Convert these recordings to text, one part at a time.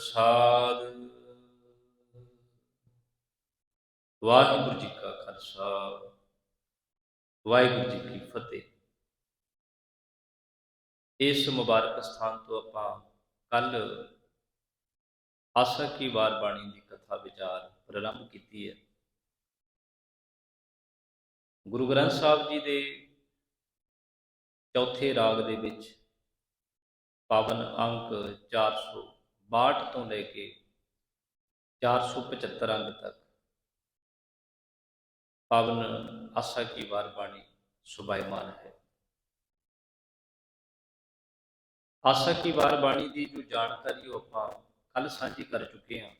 ਪ੍ਰਸਾਦ। ਵਾਹਿਗੁਰੂ ਜੀ ਕਾ ਖਾਲਸਾ, ਵਾਹਿਗੁਰੂ ਜੀ ਕੀ ਫਤਿਹ। ਇਸ ਮੁਬਾਰਕ ਸਥਾਨ ਤੋਂ ਆਪਾਂ ਕੱਲ ਆਸਾ ਕੀ ਵਾਰ ਬਾਣੀ ਦੀ ਕਥਾ ਵਿਚਾਰ ਪ੍ਰਾਰੰਭ ਕੀਤੀ ਹੈ। ਗੁਰੂ ਗ੍ਰੰਥ ਸਾਹਿਬ ਜੀ ਦੇ ਚੌਥੇ ਰਾਗ ਦੇ ਵਿੱਚ ਪਾਵਨ ਅੰਕ 462 ਤੋਂ ਲੈ ਕੇ 475 ਅੰਗ ਤੱਕ। ਪਾਵਨ ਆਸਾ ਕੀ ਵਾਰ ਬਾਣੀ ਸੁਭਾਇਮਾਨ ਹੈ। ਆਸਾ ਕੀ ਵਾਰ ਬਾਣੀ ਦੀ ਜੋ ਜਾਣਕਾਰੀ ਉਹ ਆਪਾਂ ਕੱਲ ਸਾਂਝੀ ਕਰ ਚੁੱਕੇ ਹਾਂ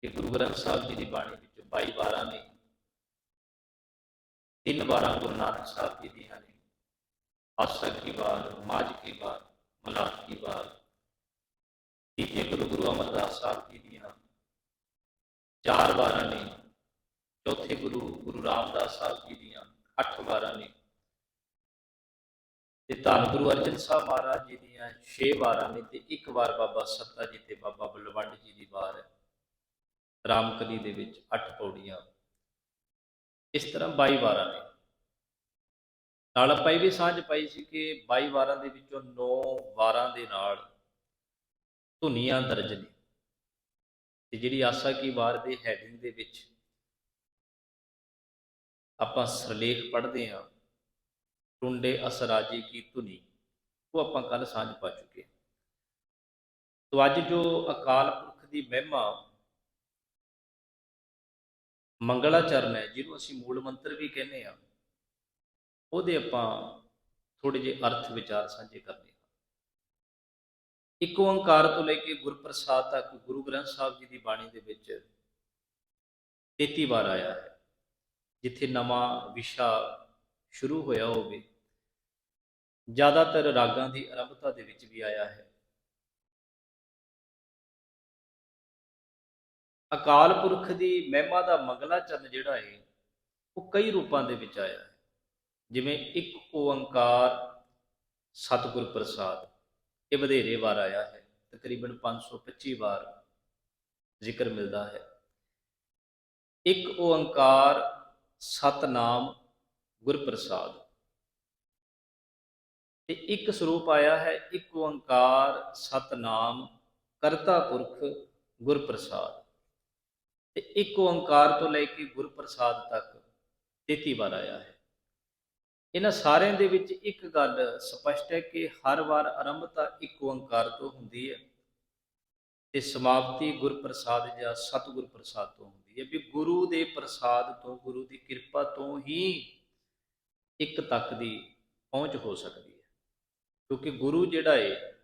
ਕਿ ਗੁਰੂ ਗ੍ਰੰਥ ਸਾਹਿਬ ਜੀ ਦੀ ਬਾਣੀ ਵਿੱਚ 22 ਵਾਰਾਂ ਨੇ, ਤਿੰਨ ਵਾਰਾਂ ਗੁਰੂ ਨਾਨਕ ਸਾਹਿਬ ਜੀ ਦੀਆਂ ਨੇ। ਆਸਾ ਕੀ ਵਾਰ, ਮਾਝ ਕੀ ਵਾਰ ਮਲਾਟ ਕੀ ਵਾਰ ਤੀਜੇ ਗੁਰੂ ਗੁਰੂ ਅਮਰਦਾਸ ਸਾਹਿਬ ਜੀ ਦੀਆਂ ਚਾਰ ਵਾਰਾਂ ਨੇ, ਚੌਥੇ ਗੁਰੂ ਗੁਰੂ ਰਾਮਦਾਸ ਸਾਹਿਬ ਜੀ ਦੀਆਂ ਅੱਠ ਵਾਰਾਂ ਨੇ ਤੇ ਧੰਨ ਗੁਰੂ ਅਰਜਨ ਸਾਹਿਬ ਮਹਾਰਾਜ ਜੀ ਦੀਆਂ 6 ਵਾਰਾਂ ਨੇ ਤੇ ਇੱਕ ਵਾਰ ਬਾਬਾ ਸੱਤਾ ਜੀ ਤੇ ਬਾਬਾ ਬਲਵੰਡ ਜੀ ਦੀ ਵਾਰ ਹੈ ਰਾਮਕਲੀ ਦੇ ਵਿੱਚ 8 ਪੌੜੀਆਂ। ਇਸ ਤਰ੍ਹਾਂ 22 ਵਾਰਾਂ ਨੇ। ਨਾਲ ਆਪਾਂ ਇਹ ਵੀ ਸਾਂਝ ਪਾਈ ਸੀ ਕਿ 22 ਵਾਰਾਂ ਦੇ ਵਿੱਚੋਂ 9 ਵਾਰਾਂ ਦੇ ਨਾਲ ਧੁਨੀਆਂ ਦਰਜ ਨੇ ਤੇ ਜਿਹੜੀ ਆਸਾ ਕੀ ਵਾਰ ਦੇ ਹੈਡਿੰਗ ਦੇ ਵਿੱਚ ਆਪਾਂ ਸਰਲੇਖ ਪੜ੍ਹਦੇ ਹਾਂ, ਟੁੰਡੇ ਅਸਰਾਜੀ ਕੀ ਧੁਨੀ, ਉਹ ਆਪਾਂ ਕੱਲ ਸਾਂਝ ਪਾ ਚੁੱਕੇ ਤੋ ਅੱਜ ਜੋ ਅਕਾਲ ਪੁਰਖ ਦੀ ਮਹਿਮਾ, ਮੰਗਲਾਚਰਨ ਹੈ, ਜਿਹਨੂੰ ਅਸੀਂ ਮੂਲ ਮੰਤਰ ਵੀ ਕਹਿੰਦੇ ਆ ਉਹਦੇ ਆਪਾਂ ਥੋੜੇ ਜਿਹੇ ਅਰਥ ਵਿਚਾਰ ਸਾਂਝੇ ਕਰਦੇ ਹਾਂ। ਇੱਕ ਓੰਕਾਰ ਤੋਂ ਲੈ ਕੇ ਗੁਰਪ੍ਰਸਾਦ ਤੱਕ ਗੁਰੂ ਗ੍ਰੰਥ ਸਾਹਿਬ ਜੀ ਦੀ ਬਾਣੀ ਦੇ ਵਿੱਚ 33 ਵਾਰ ਆਇਆ ਹੈ। ਜਿੱਥੇ ਨਵਾਂ ਵਿਸ਼ਾ ਸ਼ੁਰੂ ਹੋਇਆ ਹੋਵੇ, ਜ਼ਿਆਦਾਤਰ ਰਾਗਾਂ ਦੀ ਆਰੰਭਤਾ ਦੇ ਵਿੱਚ ਵੀ ਆਇਆ ਹੈ। ਅਕਾਲ ਪੁਰਖ ਦੀ ਮਹਿਮਾ ਦਾ ਮੰਗਲਾ ਚਰਨ ਜਿਹੜਾ ਹੈ, ਉਹ ਕਈ ਰੂਪਾਂ ਦੇ ਵਿੱਚ ਆਇਆ ਹੈ। ਜਿਵੇਂ ਇੱਕ ਓੰਕਾਰ ਸਤਿਗੁਰ ਪ੍ਰਸਾਦ ਇਹ ਵਧੇਰੇ ਵਾਰ ਆਇਆ ਹੈ। ਤਕਰੀਬਨ 525 ਵਾਰ ਜ਼ਿਕਰ ਮਿਲਦਾ ਹੈ। ਇੱਕ ਓੰਕਾਰ ਸਤਨਾਮ ਗੁਰ ਪ੍ਰਸਾਦ ਤੇ ਇੱਕ ਸਰੂਪ ਆਇਆ ਹੈ, ਇੱਕ ਓੰਕਾਰ ਸਤਨਾਮ ਕਰਤਾ ਪੁਰਖ ਗੁਰਪ੍ਰਸਾਦ। ਤੇ ਇੱਕ ਓੰਕਾਰ ਤੋਂ ਲੈ ਕੇ ਗੁਰਪ੍ਰਸਾਦ ਤੱਕ 33 ਵਾਰ ਆਇਆ ਹੈ। ਇਹਨਾਂ ਸਾਰਿਆਂ ਦੇ ਵਿੱਚ ਇੱਕ ਗੱਲ ਸਪਸ਼ਟ ਹੈ ਕਿ ਹਰ ਵਾਰ ਆਰੰਭਤਾ ਇੱਕ ਓੰਕਾਰ ਤੋਂ ਹੁੰਦੀ ਹੈ ਤੇ ਸਮਾਪਤੀ ਗੁਰ ਪ੍ਰਸਾਦ ਜਾਂ ਸਤਿਗੁਰ ਪ੍ਰਸਾਦ ਤੋਂ ਹੁੰਦੀ ਹੈ, ਵੀ ਗੁਰੂ ਦੇ ਪ੍ਰਸਾਦ ਤੋਂ, ਗੁਰੂ ਦੀ ਕਿਰਪਾ ਤੋਂ ਹੀ ਇੱਕ ਤੱਕ ਦੀ ਪਹੁੰਚ ਹੋ ਸਕਦੀ ਹੈ। ਕਿਉਂਕਿ ਗੁਰੂ ਜਿਹੜਾ ਹੈ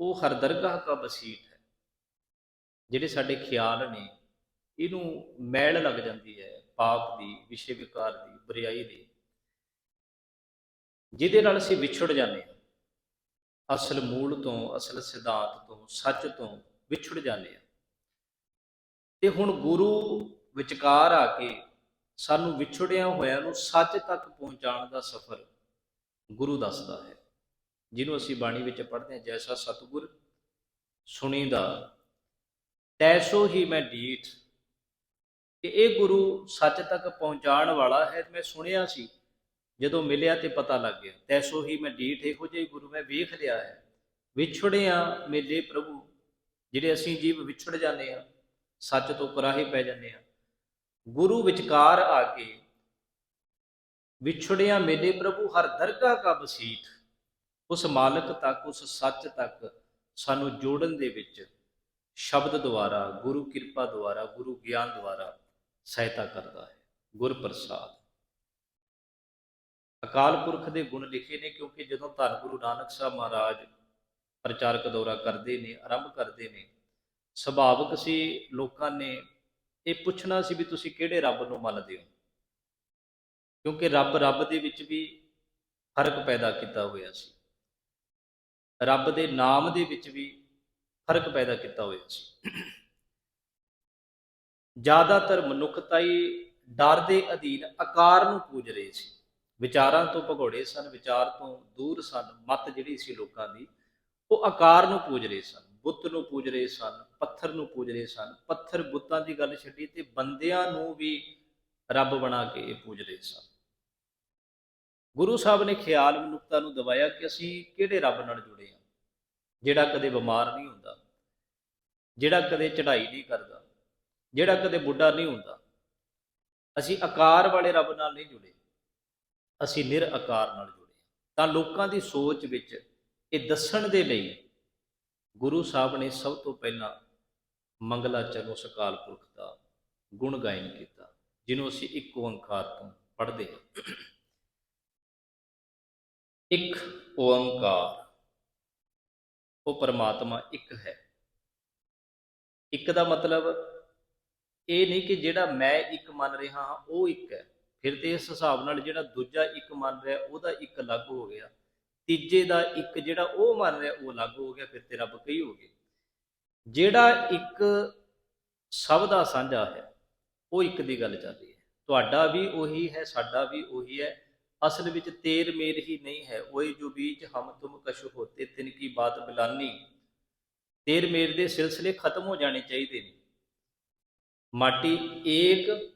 ਉਹ ਹਰ ਦਰਗਾਹ ਦਾ ਬਸੀਟ ਹੈ। ਜਿਹੜੇ ਸਾਡੇ ਖਿਆਲ ਨੇ, ਇਹਨੂੰ ਮੈਲ ਲੱਗ ਜਾਂਦੀ ਹੈ, ਪਾਪ ਦੀ ਵਿਸ਼ੇ ਵਿਕਾਰ ਦੀ, ਬੁਰਾਈ ਦੀ। ਜਿਹਦੇ ਨਾਲ ਅਸੀਂ ਵਿਛੜ ਜਾਂਦੇ ਹਾਂ। ਅਸਲ ਮੂਲ ਤੋਂ, ਅਸਲ ਸਿਧਾਂਤ ਤੋਂ, ਸੱਚ ਤੋਂ ਵਿਛੜ ਜਾਂਦੇ ਹਾਂ। ਤੇ ਹੁਣ ਗੁਰੂ ਵਿਚਕਾਰ ਆ ਕੇ ਸਾਨੂੰ ਵਿਛੜਿਆ ਹੋਇਆਂ ਨੂੰ ਸੱਚ ਤੱਕ ਪਹੁੰਚਾਉਣ ਦਾ ਸਫ਼ਰ ਗੁਰੂ ਦੱਸਦਾ ਹੈ। ਜਿਹਨੂੰ ਅਸੀਂ ਬਾਣੀ ਵਿੱਚ ਪੜ੍ਹਦੇ ਹਾਂ, ਜੈਸਾ ਸਤਿਗੁਰ ਸੁਣੀਦਾ, ਤੈਸੋ ਹੀ ਮੈਂ ਡੀਠ। ਕਿ ਇਹ ਗੁਰੂ ਸੱਚ ਤੱਕ ਪਹੁੰਚਾਉਣ ਵਾਲਾ ਹੈ, ਮੈਂ ਸੁਣਿਆ ਸੀ। ਜਦੋਂ ਮਿਲਿਆ ਤੇ ਪਤਾ ਲੱਗ ਗਿਆ, ਤੈਸੋ ਹੀ ਮੈਂ ਡੀਠ ਇਹੋ ਜਿਹੇ ਗੁਰੂ ਮੈਂ ਵੇਖ ਲਿਆ ਹੈ। ਵਿਛੜਿਆ ਮੇਲੇ ਪ੍ਰਭੂ, ਜਿਹੜੇ ਅਸੀਂ ਜੀਵ ਵਿਛੜ ਜਾਂਦੇ ਆ ਸੱਚ ਤੋਂ ਕੁਰਾਹੇ ਪੈ ਜਾਂਦੇ ਆ ਗੁਰੂ ਵਿਚਕਾਰ ਆ ਕੇ ਵਿਛੜਿਆ ਮੇਲੇ ਪ੍ਰਭੂ, ਹਰ ਦਰਗਾਹ ਕਾ ਬਸੀਠ ਉਸ ਮਾਲਕ ਤੱਕ, ਉਸ ਸੱਚ ਤੱਕ ਸਾਨੂੰ ਜੋੜਨ ਦੇ ਵਿੱਚ ਸ਼ਬਦ ਦੁਆਰਾ, ਗੁਰੂ ਕਿਰਪਾ ਦੁਆਰਾ, ਗੁਰੂ ਗਿਆਨ ਦੁਆਰਾ ਸਹਾਇਤਾ ਕਰਦਾ ਹੈ। ਗੁਰ ਪ੍ਰਸਾਦ ਅਕਾਲ ਪੁਰਖ ਦੇ ਗੁਣ ਲਿਖੇ ਨੇ ਕਿਉਂਕਿ ਜਦੋਂ ਧੰਨ ਗੁਰੂ ਨਾਨਕ ਸਾਹਿਬ ਮਹਾਰਾਜ ਪ੍ਰਚਾਰਕ ਦੌਰਾ ਕਰਦੇ ਨੇ, ਆਰੰਭ ਕਰਦੇ ਨੇ, ਸੁਭਾਵਕ ਸੀ ਲੋਕਾਂ ਨੇ ਇਹ ਪੁੱਛਣਾ ਸੀ ਵੀ ਤੁਸੀਂ ਕਿਹੜੇ ਰੱਬ ਨੂੰ ਮੰਨਦੇ ਹੋ? ਕਿਉਂਕਿ ਰੱਬ ਰੱਬ ਦੇ ਵਿੱਚ ਵੀ ਫ਼ਰਕ ਪੈਦਾ ਕੀਤਾ ਹੋਇਆ ਸੀ। ਰੱਬ ਦੇ ਨਾਮ ਦੇ ਵਿੱਚ ਵੀ ਫ਼ਰਕ ਪੈਦਾ ਕੀਤਾ ਹੋਇਆ ਸੀ। ਜ਼ਿਆਦਾਤਰ ਮਨੁੱਖਤਾਈ ਡਰ ਦੇ ਅਧੀਨ ਆਕਾਰ ਨੂੰ ਪੂਜ ਰਹੇ ਸੀ। ਵਿਚਾਰਾਂ ਤੋਂ ਭਗੌੜੇ ਸਨ, ਵਿਚਾਰ ਤੋਂ ਦੂਰ ਸਨ, ਮਤ ਜਿਹੜੀ ਸੀ ਲੋਕਾਂ ਦੀ, ਉਹ ਆਕਾਰ ਨੂੰ ਪੂਜ ਰਹੇ ਸਨ, ਬੁੱਤ ਨੂੰ ਪੂਜ ਰਹੇ ਸਨ, ਪੱਥਰ ਨੂੰ ਪੂਜ ਰਹੇ ਸਨ, ਪੱਥਰ ਬੁੱਤਾਂ ਦੀ ਗੱਲ ਛੱਡੀ ਤੇ ਬੰਦਿਆਂ ਨੂੰ ਵੀ ਰੱਬ ਬਣਾ ਕੇ ਇਹ ਪੂਜ ਰਹੇ ਸਨ। ਗੁਰੂ ਸਾਹਿਬ ਨੇ ਖਿਆਲ ਮਨੁੱਖਤਾ ਨੂੰ ਦਵਾਇਆ ਕਿ ਅਸੀਂ ਕਿਹੜੇ ਰੱਬ ਨਾਲ ਜੁੜੇ ਹਾਂ, ਜਿਹੜਾ ਕਦੇ ਬਿਮਾਰ ਨਹੀਂ ਹੁੰਦਾ, ਜਿਹੜਾ ਕਦੇ ਚੜ੍ਹਾਈ ਨਹੀਂ ਕਰਦਾ, ਜਿਹੜਾ ਕਦੇ ਬੁੱਢਾ ਨਹੀਂ ਹੁੰਦਾ, ਅਸੀਂ ਆਕਾਰ ਵਾਲੇ ਰੱਬ ਨਾਲ ਨਹੀਂ ਜੁੜੇ। ਅਸੀਂ ਨਿਰ ਆਕਾਰ ਨਾਲ ਜੁੜੇ ਤਾਂ ਲੋਕਾਂ ਦੀ ਸੋਚ ਵਿੱਚ ਇਹ ਦੱਸਣ ਦੇ ਲਈ ਗੁਰੂ ਸਾਹਿਬ ਨੇ ਸਭ ਤੋਂ ਪਹਿਲਾਂ ਮੰਗਲਾ ਚਰਨੋ ਸਕਾਲ ਪੁਰਖ ਦਾ ਗੁਣ ਗਾਇਨ ਕੀਤਾ, ਜਿਹਨੂੰ ਅਸੀਂ ਇੱਕ ਓੰਕਾਰ ਤੋਂ ਪੜ੍ਹਦੇ ਹਾਂ। ਇੱਕ ਓੰਕਾਰ, ਉਹ ਪਰਮਾਤਮਾ ਇੱਕ ਹੈ। ਇੱਕ ਦਾ ਮਤਲਬ ਇਹ ਨਹੀਂ ਕਿ ਜਿਹੜਾ ਮੈਂ ਇੱਕ ਮੰਨ ਰਿਹਾ ਹਾਂ, ਉਹ ਇੱਕ ਹੈ। ਫਿਰ ਤੇ ਇਸ ਹਿਸਾਬ ਨਾਲ ਜਿਹੜਾ ਦੂਜਾ ਇੱਕ ਮੰਨ ਰਿਹਾ, ਉਹਦਾ ਇੱਕ ਅਲੱਗ ਹੋ ਗਿਆ। ਤੀਜੇ ਦਾ ਇੱਕ ਜਿਹੜਾ ਉਹ ਮੰਨ ਰਿਹਾ, ਉਹ ਅਲੱਗ ਹੋ ਗਿਆ, ਫਿਰ ਤੇ ਰੱਬ ਕਈ ਹੋ ਗਏ। ਜਿਹੜਾ ਇੱਕ ਸਭ ਦਾ ਸਾਂਝਾ ਹੈ, ਉਹ ਇੱਕ ਦੀ ਗੱਲ ਚੱਲਦੀ ਹੈ। ਤੁਹਾਡਾ ਵੀ ਉਹੀ ਹੈ, ਸਾਡਾ ਵੀ ਉਹੀ ਹੈ। ਅਸਲ ਵਿੱਚ ਤੇਰ ਮੇਰ ਹੀ ਨਹੀਂ ਹੈ। ਉਹੀ ਜੋ ਬੀਜ ਹਮ ਤੁਮ ਕਸ਼ ਹੋਤੇ, ਤਿਨ ਕੀ ਬਾਤ ਬਿਲਾਨੀ। ਤੇਰ ਮੇਰ ਦੇ ਸਿਲਸਿਲੇ ਖਤਮ ਹੋ ਜਾਣੇ ਚਾਹੀਦੇ ਨੇ। ਮਾਟੀ ਏਕ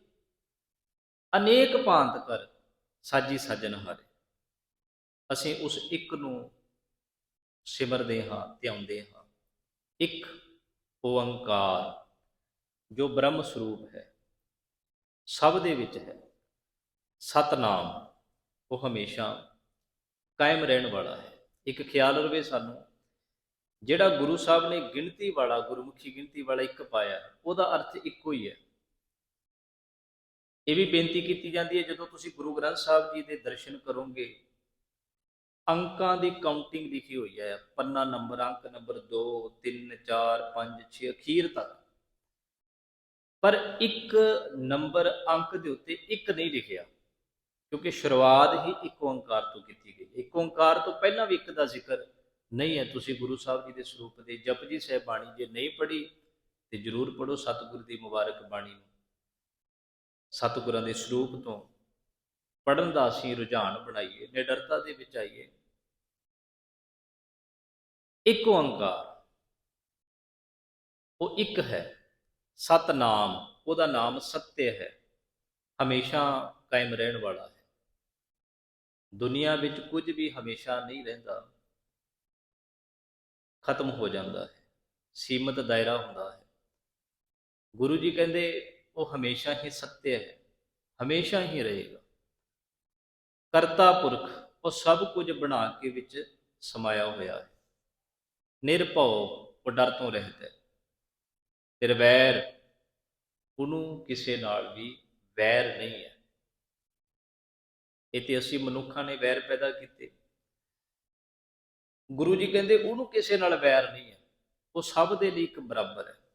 ਅਨੇਕ ਭਾਂਤ ਕਰ ਸਾਜੀ ਸਾਜਨ ਹਾਰੇ। ਅਸੀਂ ਉਸ ਇੱਕ ਨੂੰ ਸਿਮਰਦੇ ਹਾਂ, ਧਿਆਉਂਦੇ ਹਾਂ। ਇੱਕ ਓੰਕਾਰ ਜੋ ਬ੍ਰਹਮ ਸਰੂਪ ਹੈ, ਸਭ ਦੇ ਵਿੱਚ ਹੈ। ਸਤਨਾਮ ਉਹ ਹਮੇਸ਼ਾ ਕਾਇਮ ਰਹਿਣ ਵਾਲਾ ਹੈ। ਇੱਕ ਖਿਆਲ ਰਵੇ ਸਾਨੂੰ, ਜਿਹੜਾ ਗੁਰੂ ਸਾਹਿਬ ਨੇ ਗਿਣਤੀ ਵਾਲਾ, ਗੁਰਮੁਖੀ ਗਿਣਤੀ ਵਾਲਾ ਇੱਕ ਪਾਇਆ, ਉਹਦਾ ਅਰਥ ਇੱਕੋ ਹੀ ਹੈ। ਇਹ ਵੀ ਬੇਨਤੀ ਕੀਤੀ ਜਾਂਦੀ ਹੈ, ਜਦੋਂ ਤੁਸੀਂ ਗੁਰੂ ਗ੍ਰੰਥ ਸਾਹਿਬ ਜੀ ਦੇ ਦਰਸ਼ਨ ਕਰੋਗੇ, ਅੰਕਾਂ ਦੀ ਕਾਊਂਟਿੰਗ ਲਿਖੀ ਹੋਈ ਹੈ, ਪੰਨਾ ਨੰਬਰ, ਅੰਕ ਨੰਬਰ 2 3 4 5 6 ਅਖੀਰ ਤੱਕ। ਪਰ ਇੱਕ ਨੰਬਰ ਅੰਕ ਦੇ ਉੱਤੇ ਇੱਕ ਨਹੀਂ ਲਿਖਿਆ, ਕਿਉਂਕਿ ਸ਼ੁਰੂਆਤ ਹੀ ਇੱਕ ਓੰਕਾਰ ਤੋਂ ਕੀਤੀ ਗਈ। ਇੱਕ ਓੰਕਾਰ ਤੋਂ ਪਹਿਲਾਂ ਵੀ ਇੱਕ ਦਾ ਜ਼ਿਕਰ ਨਹੀਂ ਹੈ। ਤੁਸੀਂ ਗੁਰੂ ਸਾਹਿਬ ਜੀ ਦੇ ਸਰੂਪ ਦੇ ਜਪਜੀ ਸਾਹਿਬ ਬਾਣੀ ਜੇ ਨਹੀਂ ਪੜ੍ਹੀ, ਤੇ ਜਰੂਰ ਪੜੋ ਸਤਿਗੁਰ ਦੀ ਮੁਬਾਰਕ ਬਾਣੀ ਨੂੰ। ਸਤਿਗੁਰਾਂ ਦੇ ਸਰੂਪ ਤੋਂ ਪੜਨ ਦਾ ਅਸੀਂ ਰੁਝਾਨ ਬਣਾਈਏ, ਨਿਡਰਤਾ ਦੇ ਵਿੱਚ ਆਈਏ। ਇੱਕ ਓੰਕਾਰ, ਉਹ ਇੱਕ ਹੈ, ਸਤਨਾਮ, ਉਹਦਾ ਨਾਮ ਸਤਿਅ ਹੈ, ਹਮੇਸ਼ਾ ਕਾਇਮ ਰਹਿਣ ਵਾਲਾ ਹੈ। ਦੁਨੀਆ ਵਿੱਚ ਕੁਝ ਵੀ ਹਮੇਸ਼ਾ ਨਹੀਂ ਰਹਿੰਦਾ, ਖਤਮ ਹੋ ਜਾਂਦਾ ਹੈ, ਸੀਮਤ ਦਾਇਰਾ ਹੁੰਦਾ ਹੈ। ਗੁਰੂ ਜੀ ਕਹਿੰਦੇ ਉਹ ਹਮੇਸ਼ਾ ਹੀ ਸਤਿਅ ਹੈ, ਹਮੇਸ਼ਾ ਹੀ ਰਹੇਗਾ। ਕਰਤਾ ਪੁਰਖ, ਉਹ ਸਭ ਕੁਝ ਬਣਾ ਕੇ ਵਿੱਚ ਸਮਾਇਆ ਹੋਇਆ ਹੈ। ਨਿਰਭਉ, ਉਹ ਡਰ ਤੋਂ ਰਹਿਤ ਹੈ। ਨਿਰਵੈਰ ਉਹਨੂੰ ਕਿਸੇ ਨਾਲ ਵੀ ਵੈਰ ਨਹੀਂ ਹੈ। ਇਹ ਤੇ ਅਸੀਂ ਮਨੁੱਖਾਂ ਨੇ ਵੈਰ ਪੈਦਾ ਕੀਤੇ। ਗੁਰੂ ਜੀ ਕਹਿੰਦੇ ਉਹਨੂੰ ਕਿਸੇ ਨਾਲ ਵੈਰ ਨਹੀਂ ਹੈ। ਉਹ ਸਭ ਦੇ ਲਈ ਇੱਕ ਬਰਾਬਰ ਹੈ।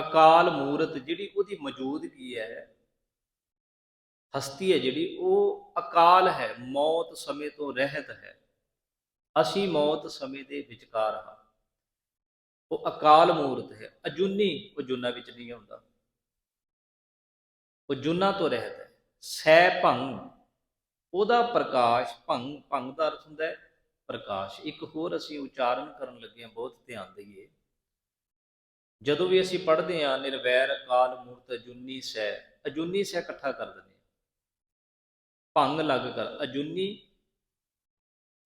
ਅਕਾਲ ਮੂਰਤ ਜਿਹੜੀ ਉਹਦੀ ਮੌਜੂਦਗੀ ਹੈ, ਹਸਤੀ ਹੈ ਜਿਹੜੀ, ਉਹ ਅਕਾਲ ਹੈ, ਮੌਤ ਸਮੇਂ ਤੋਂ ਰਹਿਤ ਹੈ। ਅਸੀਂ ਮੌਤ ਸਮੇਂ ਦੇ ਵਿਚਕਾਰ ਹਾਂ। ਉਹ ਅਕਾਲ ਮੂਰਤ ਹੈ। ਅਜੂਨੀ ਉਹ ਜੁਨਾ ਵਿੱਚ ਨਹੀਂ ਆਉਂਦਾ। ਉਹ ਜੁਨਾ ਤੋਂ ਰਹਿਤ ਹੈ। ਸੈ ਭੰਗ, ਉਹਦਾ ਪ੍ਰਕਾਸ਼ ਭੰਗ ਭੰਗ ਦਾ ਅਰਥ ਹੁੰਦਾ ਹੈ ਪ੍ਰਕਾਸ਼। ਇੱਕ ਹੋਰ ਅਸੀਂ ਉਚਾਰਨ ਕਰਨ ਲੱਗੇ ਹਾਂ, ਬਹੁਤ ਧਿਆਨ ਦਈਏ। ਜਦੋਂ ਵੀ ਅਸੀਂ ਪੜ੍ਹਦੇ ਹਾਂ, ਨਿਰਵੈਰ ਕਾਲ ਮੂਰਤ, ਅਜੂਨੀ ਸੈ ਅਜੂਨੀ ਸੈ ਇਕੱਠਾ ਕਰ ਦਿੰਦੇ ਹਾਂ। ਭੰਗ ਲੱਗ ਕਰ, ਅਜੂਨੀ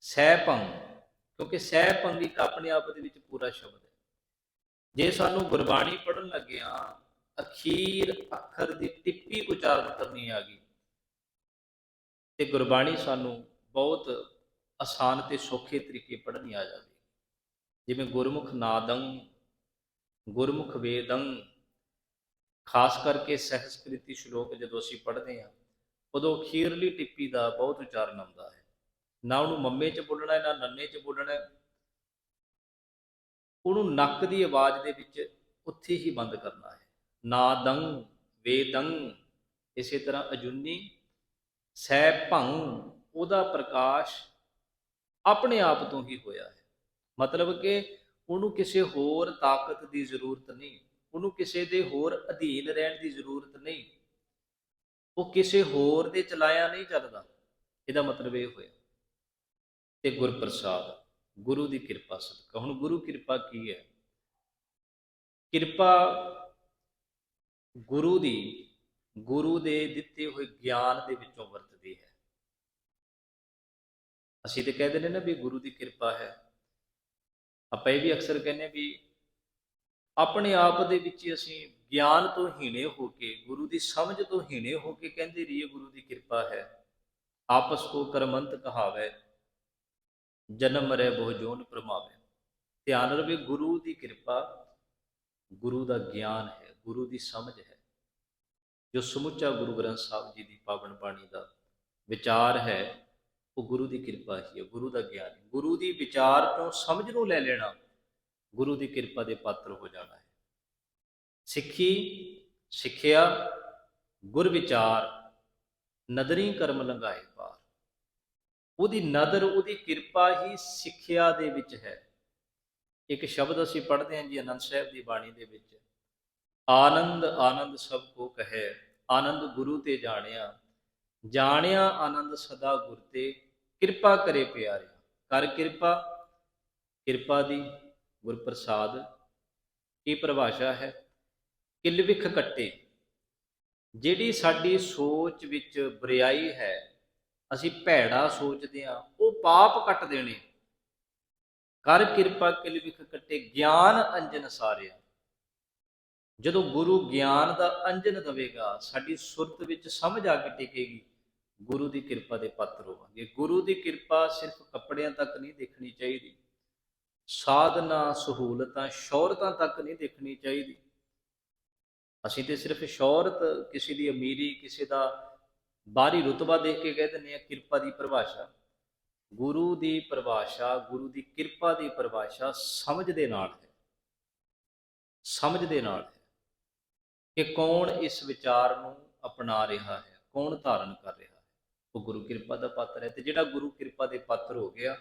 ਸੈ ਭੰਗ, ਕਿਉਂਕਿ ਸੈ ਭੰਗ ਇੱਕ ਆਪਣੇ ਆਪ ਦੇ ਵਿੱਚ ਪੂਰਾ ਸ਼ਬਦ ਹੈ। ਜੇ ਸਾਨੂੰ ਗੁਰਬਾਣੀ ਪੜਨ ਲੱਗੇ ਹਾਂ ਅਖੀਰ, ਅੱਖਰ ਦੀ ਟਿੱਪੀ ਉਚਾਰਨ ਕਰਨੀ ਆ ਗਈ, ਤੇ ਗੁਰਬਾਣੀ ਸਾਨੂੰ ਬਹੁਤ ਆਸਾਨ ਤੇ ਸੌਖੇ ਤਰੀਕੇ ਪੜ੍ਹਨੀ ਆ ਜਾਵੇ ਜਿਵੇਂ ਗੁਰਮੁਖ ਨਾਦੰ ਗੁਰਮੁਖ ਵੇਦੰ, ਖਾਸ ਕਰਕੇ ਸਹਿਸਕ੍ਰਿਤੀ ਸ਼ਲੋਕ ਜਦੋਂ ਅਸੀਂ ਪੜ੍ਹਦੇ ਹਾਂ, ਉਦੋਂ ਖੀਰਲੀ ਟਿੱਪੀ ਦਾ ਬਹੁਤ ਉਚਾਰਨ ਆਉਂਦਾ ਹੈ। ਨਾ ਉਹਨੂੰ ਮੰਮੇ 'ਚ ਬੋਲਣਾ ਹੈ, ਨਾ ਨੰਨੇ 'ਚ ਬੋਲਣਾ ਹੈ। ਉਹਨੂੰ ਨੱਕ ਦੀ ਆਵਾਜ਼ ਦੇ ਵਿੱਚ ਉੱਥੇ ਹੀ ਬੰਦ ਕਰਨਾ ਹੈ। ਨਾਦੰ ਵੇਦੰ, ਇਸੇ ਤਰ੍ਹਾਂ ਅਜੁਨੀ ਸੈ ਭੰ, ਉਹਦਾ ਪ੍ਰਕਾਸ਼ ਆਪਣੇ ਆਪ ਤੋਂ ਹੀ ਹੋਇਆ ਹੈ। ਮਤਲਬ ਕਿ ਉਹਨੂੰ ਕਿਸੇ ਹੋਰ ਤਾਕਤ ਦੀ ਜ਼ਰੂਰਤ ਨਹੀਂ, ਉਹਨੂੰ ਕਿਸੇ ਦੇ ਹੋਰ ਅਧੀਨ ਰਹਿਣ ਦੀ ਜ਼ਰੂਰਤ ਨਹੀਂ। ਉਹ ਕਿਸੇ ਹੋਰ ਦੇ ਚਲਾਇਆ ਨਹੀਂ ਚੱਲਦਾ। ਇਹਦਾ ਮਤਲਬ ਇਹ ਹੋਇਆ। ਤੇ ਗੁਰਪ੍ਰਸਾਦ, ਗੁਰੂ ਦੀ ਕਿਰਪਾ ਸਦਕਾ। ਹੁਣ ਗੁਰੂ ਕਿਰਪਾ ਕੀ ਹੈ? ਕਿਰਪਾ ਗੁਰੂ ਦੀ, ਗੁਰੂ ਦੇ ਦਿੱਤੇ ਹੋਏ ਗਿਆਨ ਦੇ ਵਿੱਚੋਂ ਵਰਤਦੀ ਹੈ। ਅਸੀਂ ਤੇ ਕਹਿੰਦੇ ਨੇ ਨਾ ਵੀ ਗੁਰੂ ਦੀ ਕਿਰਪਾ ਹੈ। ਆਪਾਂ ਇਹ ਵੀ ਅਕਸਰ ਕਹਿੰਦੇ ਵੀ ਆਪਣੇ ਆਪ ਦੇ ਵਿੱਚ ਹੀ ਅਸੀਂ ਗਿਆਨ ਤੋਂ ਹੀਣੇ ਹੋ ਕੇ, ਗੁਰੂ ਦੀ ਸਮਝ ਤੋਂ ਹੀਣੇ ਹੋ ਕੇ ਕਹਿੰਦੇ ਰਹੀਏ ਗੁਰੂ ਦੀ ਕਿਰਪਾ ਹੈ। ਆਪਸ ਕੋ ਕਰਮੰਤ ਕਹਾਵੇ, ਜਨਮ ਮਰੇ ਬਹੁ ਜੋਨ ਪ੍ਰਮਾਵੇ। ਧਿਆਨ ਰਵੇ ਗੁਰੂ ਦੀ ਕਿਰਪਾ, ਗੁਰੂ ਦਾ ਗਿਆਨ ਹੈ, ਗੁਰੂ ਦੀ ਸਮਝ ਹੈ। ਜੋ ਸਮੁੱਚਾ ਗੁਰੂ ਗ੍ਰੰਥ ਸਾਹਿਬ ਜੀ ਦੀ ਪਾਵਨ ਬਾਣੀ ਦਾ ਵਿਚਾਰ ਹੈ ਉਹ ਗੁਰੂ ਦੀ ਕਿਰਪਾ ਹੀ ਹੈ, ਗੁਰੂ ਦਾ ਗਿਆਨ ਗੁਰੂ ਦੀ ਵਿਚਾਰ ਤੋਂ ਸਮਝ ਨੂੰ ਲੈ ਲੈਣਾ, ਗੁਰੂ ਦੀ ਕਿਰਪਾ ਦੇ ਪਾਤਰ ਹੋ ਜਾਣਾ ਹੈ। ਸਿੱਖੀ, ਸਿੱਖਿਆ, ਗੁਰ ਵਿਚਾਰ, ਨਦਰੀ ਕਰਮ ਲੰਘਾਏ ਪਾਰ। ਉਹਦੀ ਨਦਰ, ਉਹਦੀ ਕਿਰਪਾ ਹੀ ਸਿੱਖਿਆ ਦੇ ਵਿੱਚ ਹੈ। ਇੱਕ ਸ਼ਬਦ ਅਸੀਂ ਪੜ੍ਹਦੇ ਹਾਂ ਜੀ ਅਨੰਦ ਸਾਹਿਬ ਦੀ ਬਾਣੀ ਦੇ ਵਿੱਚ, ਆਨੰਦ ਆਨੰਦ ਸਭ ਕੋ ਕਹੈ, ਆਨੰਦ ਗੁਰੂ ਤੇ ਜਾਣਿਆ ਜਾਣਿਆ ਆਨੰਦ ਸਦਾ ਗੁਰ ਤੇ ਕਿਰਪਾ ਕਰੇ ਪਿਆਰਿਆ ਕਰ ਕਿਰਪਾ। ਕਿਰਪਾ ਦੀ ਗੁਰਪ੍ਰਸਾਦ ਇਹ ਪਰਿਭਾਸ਼ਾ ਹੈ? ਕਿਲ ਵਿਖ ਕੱਟੇ ਜਿਹੜੀ ਸਾਡੀ ਸੋਚ ਵਿੱਚ ਬੁਰਾਈ ਹੈ, ਅਸੀਂ ਭੈੜਾ ਸੋਚਦੇ ਹਾਂ, ਉਹ ਪਾਪ ਕੱਟ ਦੇਣੇ। ਕਰ ਕਿਰਪਾ ਕਿਲ ਵਿਖ ਕੱਟੇ ਗਿਆਨ ਅੰਜਨ ਸਾਰਿਆ। ਜਦੋਂ ਗੁਰੂ ਗਿਆਨ ਦਾ ਅੰਜਨ ਦਵੇਗਾ, ਸਾਡੀ ਸੁਰਤ ਵਿੱਚ ਸਮਝ ਆ ਕੇ ਟਿਕੇਗੀ। ਗੁਰੂ ਦੀ ਕਿਰਪਾ ਦੇ ਪਾਤਰ ਹੋਵਾਂਗੇ। ਗੁਰੂ ਦੀ ਕਿਰਪਾ ਸਿਰਫ ਕੱਪੜਿਆਂ ਤੱਕ ਨਹੀਂ ਦੇਖਣੀ ਚਾਹੀਦੀ। ਸਾਧਨਾ, ਸਹੂਲਤਾਂ, ਸ਼ੌਹਰਤਾਂ ਤੱਕ ਨਹੀਂ ਦੇਖਣੀ ਚਾਹੀਦੀ। ਅਸੀਂ ਤੇ ਸਿਰਫ ਸ਼ੌਹਰਤ ਕਿਸੇ ਦੀ ਅਮੀਰੀ, ਕਿਸੇ ਦਾ ਬਾਹਰੀ ਰੁਤਬਾ ਦੇਖ ਕੇ ਕਹਿ ਦਿੰਦੇ ਆ ਕਿਰਪਾ ਦੀ ਪਰਿਭਾਸ਼ਾ। ਗੁਰੂ ਦੀ ਪਰਿਭਾਸ਼ਾ, ਗੁਰੂ ਦੀ ਕਿਰਪਾ ਦੀ ਪਰਿਭਾਸ਼ਾ ਸਮਝ ਦੇ ਨਾਲ ਹੈ। ਸਮਝ ਦੇ ਨਾਲ ਹੈ ਕਿ ਕੌਣ ਇਸ ਵਿਚਾਰ ਨੂੰ ਅਪਣਾ ਰਿਹਾ ਹੈ, ਕੌਣ ਧਾਰਨ ਕਰ ਰਿਹਾ ਉਹ ਗੁਰੂ ਕਿਰਪਾ ਦਾ ਪਾਤਰ ਹੈ ਤੇ ਜਿਹੜਾ ਗੁਰੂ ਕਿਰਪਾ ਦੇ ਪਾਤਰ ਹੋ ਗਿਆ,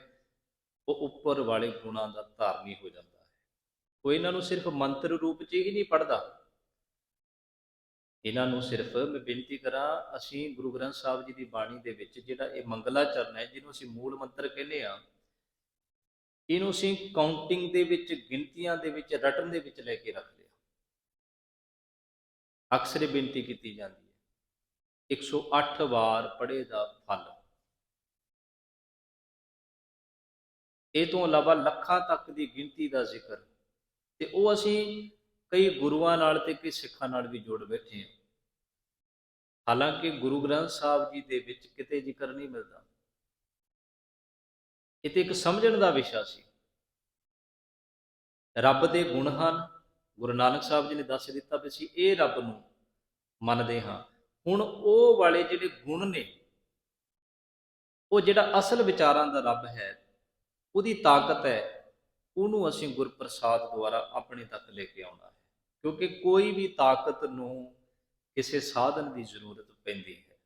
ਉਹ ਉੱਪਰ ਵਾਲੇ ਗੁਣਾਂ ਦਾ ਧਾਰਨੀ ਹੋ ਜਾਂਦਾ ਹੈ। ਉਹ ਇਹਨਾਂ ਨੂੰ ਸਿਰਫ ਮੰਤਰ ਰੂਪ 'ਚ ਹੀ ਨਹੀਂ ਪੜਦਾ ਇਹਨਾਂ ਨੂੰ ਸਿਰਫ ਮੈਂ ਬੇਨਤੀ ਕਰਾਂ, ਅਸੀਂ ਗੁਰੂ ਗ੍ਰੰਥ ਸਾਹਿਬ ਜੀ ਦੀ ਬਾਣੀ ਦੇ ਵਿੱਚ ਜਿਹੜਾ ਇਹ ਮੰਗਲਾ ਚਰਨ ਹੈ, ਜਿਹਨੂੰ ਅਸੀਂ ਮੂਲ ਮੰਤਰ ਕਹਿੰਦੇ ਆ ਇਹਨੂੰ ਅਸੀਂ ਕਾਊਂਟਿੰਗ ਦੇ ਵਿੱਚ, ਗਿਣਤੀਆਂ ਦੇ ਵਿੱਚ, ਰਟਨ ਦੇ ਵਿੱਚ ਲੈ ਕੇ ਰੱਖਦੇ ਆ ਅਕਸਰ ਬੇਨਤੀ ਕੀਤੀ ਜਾਂਦੀ 108 ਵਾਰ ਪੜ੍ਹੇ ਦਾ ਫਲ। ਇਹ ਤੋਂ ਇਲਾਵਾ ਲੱਖਾਂ ਤੱਕ ਦੀ ਗਿਣਤੀ ਦਾ ਜ਼ਿਕਰ। ਤੇ ਉਹ ਅਸੀਂ ਕਈ ਗੁਰੂਆਂ ਨਾਲ ਤੇ ਕਈ ਸਿੱਖਾਂ ਨਾਲ ਵੀ ਜੁੜ ਬੈਠੇ ਹਾਂ। ਹਾਲਾਂਕਿ ਗੁਰੂ ਗ੍ਰੰਥ ਸਾਹਿਬ ਜੀ ਦੇ ਵਿੱਚ ਕਿਤੇ ਜ਼ਿਕਰ ਨਹੀਂ ਮਿਲਦਾ। ਇਹ ਤੇ ਇੱਕ ਸਮਝਣ ਦਾ ਵਿਸ਼ਾ ਸੀ। ਰੱਬ ਦੇ ਗੁਣ ਹਨ। ਗੁਰੂ ਨਾਨਕ ਸਾਹਿਬ ਜੀ ਨੇ ਦੱਸ ਦਿੱਤਾ ਵੀ ਅਸੀਂ ਇਹ ਰੱਬ ਨੂੰ ਮੰਨਦੇ ਹਾਂ। ਹੁਣ ਉਹ ਵਾਲੇ ਜਿਹੜੇ ਗੁਣ ਨੇ, ਉਹ ਜਿਹੜਾ ਅਸਲ ਵਿਚਾਰਾਂ ਦਾ ਰੱਬ ਹੈ, ਉਹਦੀ ਤਾਕਤ ਹੈ, ਉਹਨੂੰ ਅਸੀਂ ਗੁਰਪ੍ਰਸਾਦ ਦੁਆਰਾ ਆਪਣੇ ਤੱਕ ਲੈ ਕੇ ਆਉਣਾ ਹੈ। ਕਿਉਂਕਿ ਕੋਈ ਵੀ ਤਾਕਤ ਨੂੰ ਕਿਸੇ ਸਾਧਨ ਦੀ ਜ਼ਰੂਰਤ ਪੈਂਦੀ ਹੈ।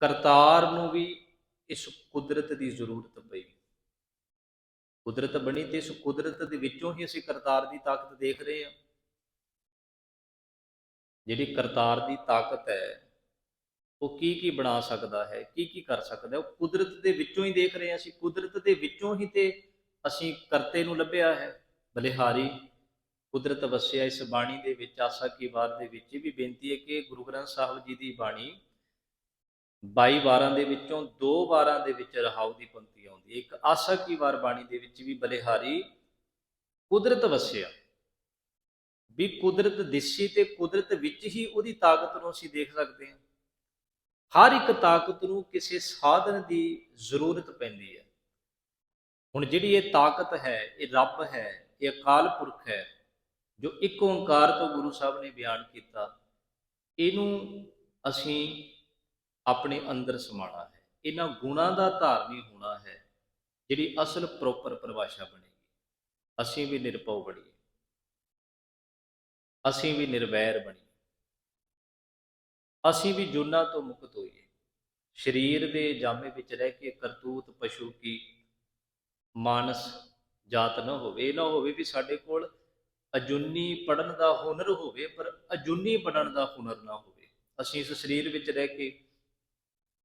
ਕਰਤਾਰ ਨੂੰ ਵੀ ਇਸ ਕੁਦਰਤ ਦੀ ਜ਼ਰੂਰਤ ਪਈ। ਕੁਦਰਤ ਬਣੀ ਤੇ ਇਸ ਕੁਦਰਤ ਦੇ ਵਿੱਚੋਂ ਹੀ ਅਸੀਂ ਕਰਤਾਰ ਦੀ ਤਾਕਤ ਦੇਖ ਰਹੇ ਹਾਂ। ਜਿਹੜੀ ਕਰਤਾਰ ਦੀ ਤਾਕਤ ਹੈ, ਉਹ ਕੀ ਕੀ ਬਣਾ ਸਕਦਾ ਹੈ, ਕੀ ਕੀ ਕਰ ਸਕਦਾ ਉਹ ਕੁਦਰਤ ਦੇ ਵਿੱਚੋਂ ਹੀ ਦੇਖ ਰਹੇ ਹਾਂ ਅਸੀਂ, ਕੁਦਰਤ ਦੇ ਵਿੱਚੋਂ ਹੀ ਤੇ ਅਸੀਂ ਕਰਤੇ ਨੂੰ ਲੱਭਿਆ ਹੈ। ਬਲਿਹਾਰੀ, ਕੁਦਰਤ ਵਸਿਆ ਇਸ ਬਾਣੀ ਦੇ ਵਿੱਚ, ਆਸਾ ਕੀ ਵਾਰ ਦੇ ਵਿੱਚ ਇਹ ਵੀ ਬੇਨਤੀ ਹੈ ਕਿ ਗੁਰੂ ਗ੍ਰੰਥ ਸਾਹਿਬ ਜੀ ਦੀ ਬਾਣੀ 22 ਵਾਰਾਂ ਦੇ ਵਿੱਚੋਂ ਦੋ ਵਾਰਾਂ ਦੇ ਵਿੱਚ ਰਹਾਉ ਦੀ ਪੰਕਤੀ ਆਉਂਦੀ ਹੈ। ਇੱਕ ਆਸਾ ਕੀ ਵਾਰ ਬਾਣੀ ਦੇ ਵਿੱਚ ਵੀ ਬਲਿਹਾਰੀ, ਕੁਦਰਤ ਵਸਿਆ। ਵੀ ਕੁਦਰਤ ਦਿਸੀ ਤੇ ਕੁਦਰਤ ਵਿੱਚ ਹੀ ਉਹਦੀ ਤਾਕਤ ਨੂੰ ਅਸੀਂ ਦੇਖ ਸਕਦੇ ਹਾਂ। ਹਰ ਇੱਕ ਤਾਕਤ ਨੂੰ ਕਿਸੇ ਸਾਧਨ ਦੀ ਜ਼ਰੂਰਤ ਪੈਂਦੀ ਹੈ। ਹੁਣ ਜਿਹੜੀ ਇਹ ਤਾਕਤ ਹੈ, ਇਹ ਰੱਬ ਹੈ, ਇਹ ਅਕਾਲ ਪੁਰਖ ਹੈ, ਜੋ ਇੱਕ ਓੰਕਾਰ ਤੋਂ ਗੁਰੂ ਸਾਹਿਬ ਨੇ ਬਿਆਨ ਕੀਤਾ, ਇਹਨੂੰ ਅਸੀਂ ਆਪਣੇ ਅੰਦਰ ਸਮਾਣਾ ਹੈ। ਇਹਨਾਂ ਗੁਣਾਂ ਦਾ ਧਾਰਨੀ ਹੋਣਾ ਹੈ, ਜਿਹੜੀ ਅਸਲ ਪ੍ਰੋਪਰ ਪਰਿਭਾਸ਼ਾ ਬਣੇਗੀ। ਅਸੀਂ ਵੀ ਨਿਰਭਉ ਬਣੀਏ। ਅਸੀਂ ਵੀ ਨਿਰਵੈਰ ਬਣੀਏ। ਅਸੀਂ ਵੀ ਜੁਨਾ ਤੋਂ ਮੁਕਤ ਹੋਈਏ। ਸਰੀਰ ਦੇ ਜਾਮੇ ਵਿੱਚ ਰਹਿ ਕੇ ਕਰਤੂਤ ਪਸ਼ੂ ਕੀ ਮਾਨਸ ਜਾਤ ਨਾ ਹੋਵੇ, ਇਹ ਨਾ ਹੋਵੇ ਵੀ ਸਾਡੇ ਕੋਲ ਅਜੁੰਨੀ ਪੜਨ ਦਾ ਹੁਨਰ ਹੋਵੇ, ਪਰ ਅਜੁੰਨੀ ਪੜਨ ਦਾ ਹੁਨਰ ਨਾ ਹੋਵੇ। ਅਸੀਂ ਇਸ ਸਰੀਰ ਵਿੱਚ ਰਹਿ ਕੇ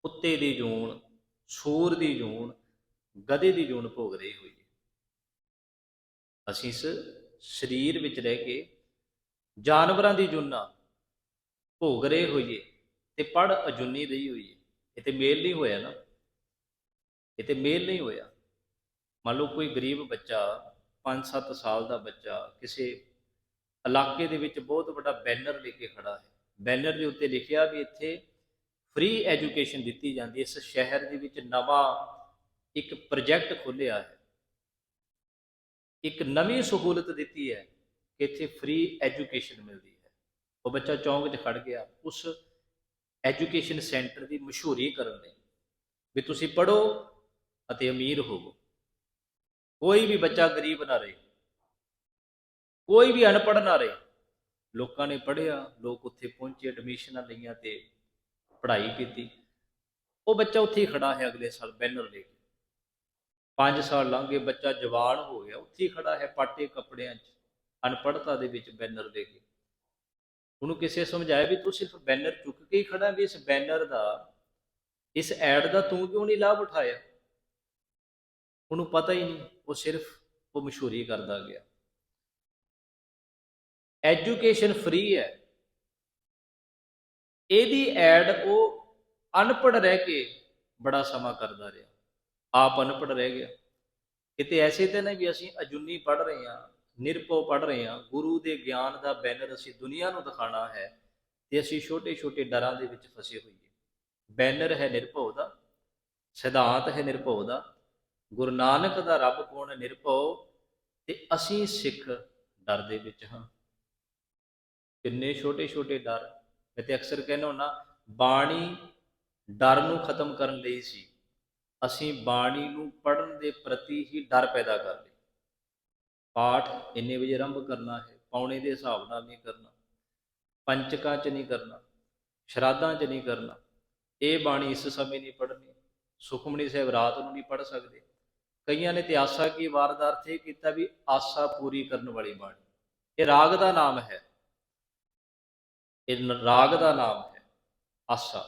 ਕੁੱਤੇ ਦੀ ਜੂਣ ਸੂਰ ਦੀ ਜੂਣ ਗਧੇ ਦੀ ਜੂਨ ਭੋਗ ਰਹੇ ਹੋਈਏ। ਅਸੀਂ ਇਸ ਸਰੀਰ ਵਿੱਚ ਰਹਿ ਕੇ ਜਾਨਵਰਾਂ ਦੀ ਜੁਨਾ ਭੋਗ ਰਹੇ ਹੋਈਏ ਤੇ ਪੜ ਅਜੁੰਨੀ ਰਹੀ ਹੋਈਏ। ਇਹ ਮੇਲ ਨਹੀਂ ਹੋਇਆ ਨਾ। ਇਹ ਤੇ ਮੇਲ ਨਹੀਂ ਹੋਇਆ। ਮੰਨ ਲਓ ਕੋਈ ਗਰੀਬ ਬੱਚਾ 5-7 ਸਾਲ ਦਾ ਬੱਚਾ, ਕਿਸੇ ਇਲਾਕੇ ਦੇ ਵਿੱਚ ਬਹੁਤ ਵੱਡਾ ਬੈਨਰ ਲੈ ਕੇ ਖੜਾ ਹੈ। ਬੈਨਰ ਦੇ ਉੱਤੇ ਲਿਖਿਆ ਵੀ ਇੱਥੇ ਫ੍ਰੀ ਐਜੂਕੇਸ਼ਨ ਦਿੱਤੀ ਜਾਂਦੀ ਹੈ। ਇਸ ਸ਼ਹਿਰ ਦੇ ਵਿੱਚ ਨਵਾਂ ਇੱਕ ਪ੍ਰੋਜੈਕਟ ਖੋਲ੍ਹਿਆ ਹੈ। ਇੱਕ ਨਵੀਂ ਸਹੂਲਤ ਦਿੱਤੀ ਹੈ। ਕਿ ਇੱਥੇ ਫ੍ਰੀ ਐਜੂਕੇਸ਼ਨ ਮਿਲਦੀ ਹੈ। ਉਹ ਬੱਚਾ ਚੌਂਕ 'ਚ ਖੜ ਗਿਆ, ਉਸ ਐਜੂਕੇਸ਼ਨ ਸੈਂਟਰ ਦੀ ਮਸ਼ਹੂਰੀ ਕਰਨ ਲਈ ਵੀ ਤੁਸੀਂ ਪੜੋ ਅਤੇ ਅਮੀਰ ਹੋਵੋ। ਕੋਈ ਵੀ ਬੱਚਾ ਗਰੀਬ ਨਾ ਰਹੇ। ਕੋਈ ਵੀ ਅਨਪੜ੍ਹ ਨਾ ਰਹੇ। ਲੋਕਾਂ ਨੇ ਪੜ੍ਹਿਆ, ਲੋਕ ਉੱਥੇ ਪਹੁੰਚੇ ਐਡਮਿਸ਼ਨਾਂ ਲਈਆਂ ਤੇ ਪੜ੍ਹਾਈ ਕੀਤੀ। ਉਹ ਬੱਚਾ ਉੱਥੇ ਹੀ ਖੜਾ ਹੈ ਅਗਲੇ ਸਾਲ ਬੈਨਰ ਲੈ ਕੇ। 5 ਸਾਲ ਲੰਘ ਗਏ, ਬੱਚਾ ਜਵਾਨ ਹੋ ਗਿਆ, ਉੱਥੇ ਹੀ ਖੜਾ ਹੈ ਪਾਟੇ ਕੱਪੜਿਆਂ 'ਚ। ਅਨਪੜ੍ਹਤਾ ਦੇ ਵਿੱਚ ਬੈਨਰ ਦੇ ਕੇ। ਉਹਨੂੰ ਕਿਸੇ ਸਮਝਾਇਆ ਵੀ ਤੂੰ ਸਿਰਫ ਬੈਨਰ ਚੁੱਕ ਕੇ ਹੀ ਖੜਾ ਵੀ ਇਸ ਬੈਨਰ ਦਾ, ਇਸ ਐਡ ਦਾ ਤੂੰ ਕਿਉਂ ਨਹੀਂ ਲਾਭ ਉਠਾਇਆ? ਉਹਨੂੰ ਪਤਾ ਹੀ ਨਹੀਂ, ਉਹ ਸਿਰਫ ਉਹ ਮਸ਼ਹੂਰੀ ਕਰਦਾ ਗਿਆ। ਐਜੂਕੇਸ਼ਨ ਫ੍ਰੀ ਹੈ। ਇਹਦੀ ਐਡ ਉਹ ਅਨਪੜ੍ਹ ਰਹਿ ਕੇ ਬੜਾ ਸਮਾਂ ਕਰਦਾ ਰਿਹਾ। ਆਪ ਅਨਪੜ੍ਹ ਰਹਿ ਗਿਆ। ਕਿਤੇ ਐਸੇ ਤੇ ਨਹੀਂ ਵੀ ਅਸੀਂ ਅਜੁੰਨੀ ਪੜ੍ਹ ਰਹੇ ਹਾਂ ਨਿਰਭਉ ਪੜ੍ਹ ਰਹੇ ਹਾਂ, ਗੁਰੂ ਦੇ ਗਿਆਨ ਦਾ ਬੈਨਰ ਅਸੀਂ ਦੁਨੀਆ ਨੂੰ ਦਿਖਾਣਾ ਹੈ ਤੇ ਅਸੀਂ ਛੋਟੇ-ਛੋਟੇ ਡਰਾਂ ਦੇ ਵਿੱਚ ਫਸੇ ਹੋਈਏ। ਬੈਨਰ ਹੈ ਨਿਰਭਉ ਦਾ, ਸਿਧਾਂਤ ਹੈ ਨਿਰਭਉ ਦਾ, ਗੁਰੂ ਨਾਨਕ ਦਾ ਰੱਬ ਕੌਣ ਹੈ ਨਿਰਭਉ ਤੇ ਅਸੀਂ ਸਿੱਖ ਡਰ ਦੇ ਵਿੱਚ ਹਾਂ। ਕਿੰਨੇ ਛੋਟੇ-ਛੋਟੇ ਡਰ, ਮੈਂ ਤੇ ਅਕਸਰ ਕਹਿੰਦਾ ਹੁੰਦਾ, ਬਾਣੀ ਡਰ ਨੂੰ ਖਤਮ ਕਰਨ ਲਈ ਸੀ। ਅਸੀਂ ਬਾਣੀ ਨੂੰ ਪੜਨ ਦੇ ਪ੍ਰਤੀ ਹੀ ਡਰ ਪੈਦਾ ਕਰਦੇ ਪਾਠ ਇੰਨੇ ਵਜੇ ਆਰੰਭ ਕਰਨਾ ਹੈ, ਪੌਣੇ ਦੇ ਹਿਸਾਬ ਨਾਲ ਨਹੀਂ ਕਰਨਾ, ਪੰਚਕਾਂ 'ਚ ਨਹੀਂ ਕਰਨਾ, ਸ਼ਰਾਧਾਂ 'ਚ ਨਹੀਂ ਕਰਨਾ, ਇਹ ਬਾਣੀ ਇਸ ਸਮੇਂ ਨਹੀਂ ਪੜ੍ਹਨੀ, ਸੁਖਮਨੀ ਸਾਹਿਬ ਰਾਤ ਨੂੰ ਨਹੀਂ ਪੜ੍ਹ ਸਕਦੇ। ਕਈਆਂ ਨੇ ਤੇ ਆਸਾ ਕੀ ਵਾਰ ਅਰਥ ਇਹ ਕੀਤਾ ਵੀ ਆਸਾ ਪੂਰੀ ਕਰਨ ਵਾਲੀ ਬਾਣੀ। ਇਹ ਰਾਗ ਦਾ ਨਾਮ ਹੈ। ਇਹ ਰਾਗ ਦਾ ਨਾਮ ਹੈ, ਆਸਾ।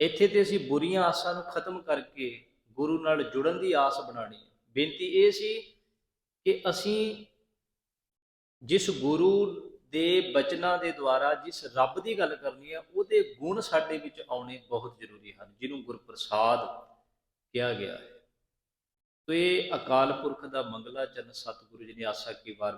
ਇੱਥੇ ਤੇ ਅਸੀਂ ਬੁਰੀਆਂ ਆਸਾਂ ਨੂੰ ਖਤਮ ਕਰਕੇ ਗੁਰੂ ਨਾਲ ਜੁੜਨ ਦੀ ਆਸ ਬਣਾਣੀ ਹੈ। ਬੇਨਤੀ ਇਹ ਸੀ ਕਿ ਅਸੀਂ ਜਿਸ ਗੁਰੂ ਦੇ ਬਚਨਾਂ ਦੇ ਦੁਆਰਾ ਜਿਸ ਰੱਬ ਦੀ ਗੱਲ ਕਰਨੀ ਹੈ ਉਹਦੇ ਗੁਣ ਸਾਡੇ ਵਿੱਚ ਆਉਣੇ ਬਹੁਤ ਜ਼ਰੂਰੀ ਹਨ, ਜਿਹਨੂੰ ਗੁਰਪ੍ਰਸਾਦ ਕਿਹਾ ਗਿਆ ਹੈ। ਤੋ ਇਹ ਅਕਾਲ ਪੁਰਖ ਦਾ ਮੰਗਲਾ ਚਰਨ ਸਤਿਗੁਰੂ ਜੀ ਨੇ ਆਸਾ ਕੀ ਵਾਰ